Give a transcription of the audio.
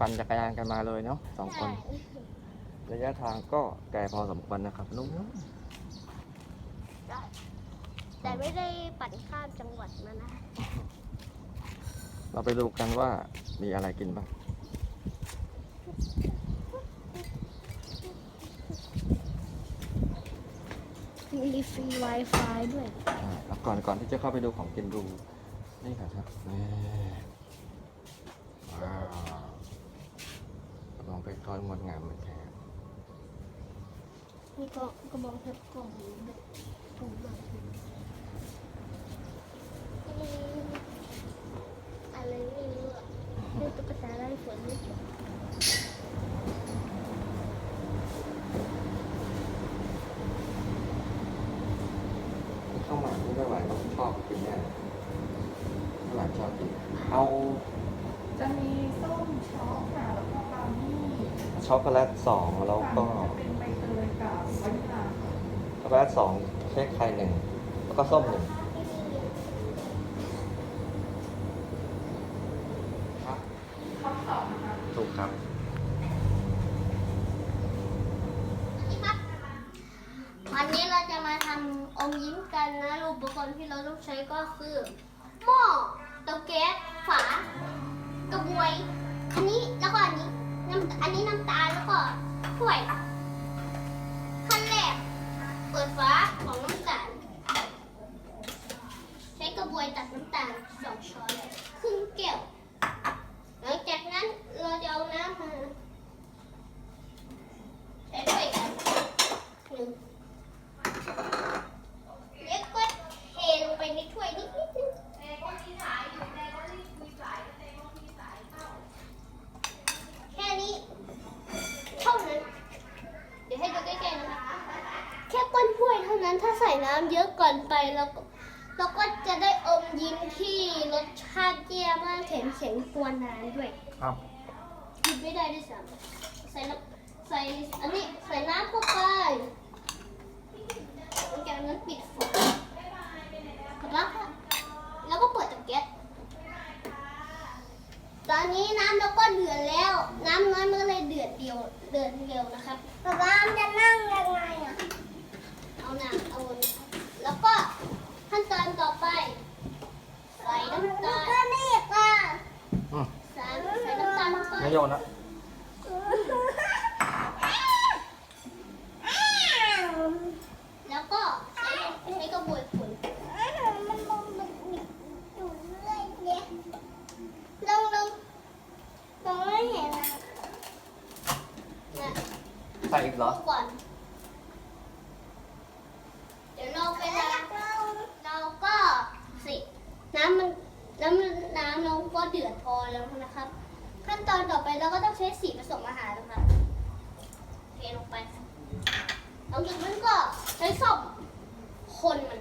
ปั่นจักรยานกันมาเลยเนาะสองคนใช่ระยะทางก็ไกลพอสมควรนะครับนุ่มได้แต่ไม่ได้ปั่นข้ามจังหวัดมานะๆเราไปดูกันว่ามีอะไรกินบ้างมีฟรี Wi-Fi ด้วยอ่าแล้วก่อนก่อนที่จะเข้าไปดูของกินดู นี่ค่ะครับนี่ว้าวล องไปทอดงดงามเหมือนแท้มีกระกระบองเพชรกล่องแบบถุงใหม่อะไรไม่รู้อะเรื่องตุ๊กตาไล่ฝนไม่จบข้าวหมากนี่ไม่ไหวต้องชอบกินแน่ข้าวหมากชอบกินเอาจะมีส้มช็อกค่ะแล้วก็บราวนี่ ช็อกโกแลตสองแล้วก็จะเป็นใบเตยกับวานิลลาค่ะช็อกโกแลตสองเค้กไข่หนึ่งแล้วก็ส้มหนึ่งครับข้าวสองนะคะถูกครับ วันนี้เราจะมาทำอมยิ้มกันนะอุปกรณ์ที่เราต้องใช้ก็คือหม้อเตาแก๊สฝากระบวย อันนี้แล้วก็อันนี้ น้ำอันนี้น้ำตาลแล้วก็ถ้วย ขั้นแรก เปิดฝาของน้ำตาล ใช้กระบวยตักน้ำตาลสองช้อนครึ่งแก้ว หลังจากนั้นเราจะเอาน้ำมาใช้ถ้วยกันหนึ่ง แล้วก็เทลงไปในถ้วยนิดนิดนึงแค่นี้เท่านั้น เดี๋ยวให้ดูใกล้ๆนะคะแค่ก้นถ้วยเท่า นั้นถ้าใส่น้ำเยอะเก่อนไปแล้วก็เราก็จะได้อมยิ้มที่รสชาติแย่มากแข็งแข็งๆกวนน้ำด้วยครับหยิบไม่ได้ด้วยซ้ำใส่น้ำใส่อันนี้ใส่น้ำเข้าไปหลังจากนั้นปิดฝาแล้วก็แล้วก็เปิดเตาแก๊สตอนนี้น้ำเราก็เดือดแล้ว น้ำน้อยมันก็เลยเดือดเดียวเดือดเดียวนะครับป๊าป๊าจะนั่งยังไงอะ เอาน้ำเอานแล้วก็ขั้นตอนต่อไป ใส่น้ำตาลก็ไม่อะอืมใส่ใส่น้ำตาลลงไปไม่โยนนะแล้วก็ใช้ใช้กระบวยผลลงลงมองไม่เห็นนะใส่อีกเหรอก่อน เดี๋ยวเราไปล้างเราก็สิ น้ำมันน้ำน้ำเราก็เดือด พอแล้วนะครับ ขั้นตอนต่อไปเราก็ต้องใช้สีผสมอาหารนะครับเทลงไปหลังจากนั้นก็ใช้ส้อมคนมัน